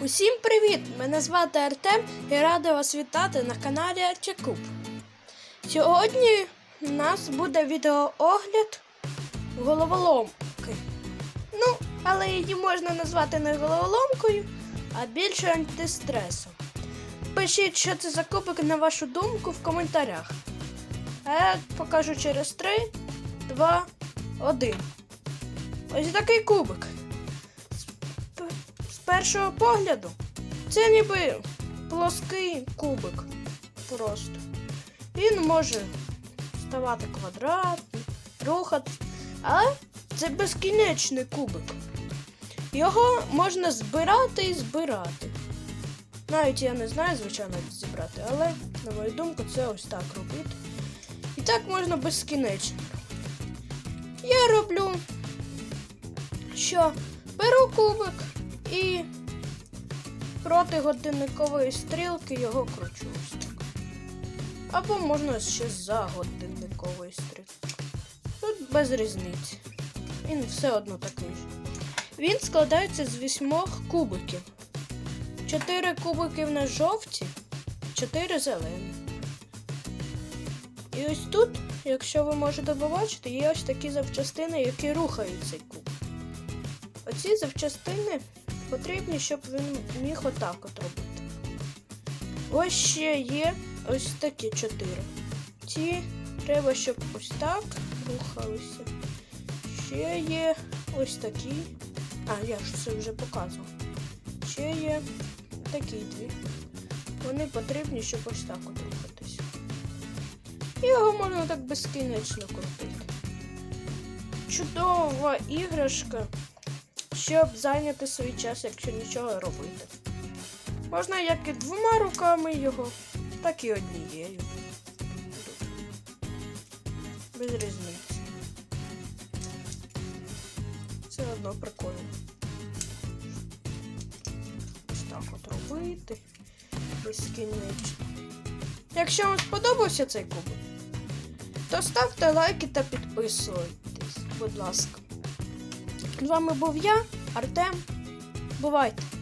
Усім привіт! Мене звати Артем і радий вас вітати на каналі Артікуб. Сьогодні у нас буде відеоогляд головоломки. Ну, але її можна назвати не головоломкою, а більше антистресом. Пишіть, що це за кубик на вашу думку в коментарях. А я покажу через 3, 2, 1. Ось такий кубик першого погляду це ніби плоский кубик. Просто. Він може ставати квадратним, рухатись, але це безкінечний кубик. Його можна збирати і збирати. Навіть я не знаю, звичайно, як зібрати, але, на мою думку, це ось так робити. І так можна безкінечно. Я роблю, що беру кубик і проти годинникової стрілки його кручу ось так. Або можна ще за годинникової стрілки. Тут без різниці. Він все одно такий ж. Він складається з вісьмох кубиків. Чотири кубики в нас жовті, чотири зелені. І ось тут, якщо ви можете побачити, є ось такі запчастини, які рухають цей куб. Оці запчастини потрібні, щоб він міг отак от робити. Ось ще є ось такі чотири. Ці треба, щоб ось так рухалися. Ще є ось такі. А, я ж це вже показував. Ще є такі дві. Вони потрібні, щоб ось так от рухатися. Його можна так безкінечно крутити. Чудова іграшка щоб зайняти свій час, якщо нічого робити. Можна як і двома руками його, так і однією. Без різниці. Все одно прикольно. Ось так от робити. Безкінечно. Якщо вам сподобався цей кубик, то ставте лайки та підписуйтесь, будь ласка. З вами був я, Артем. Бувайте!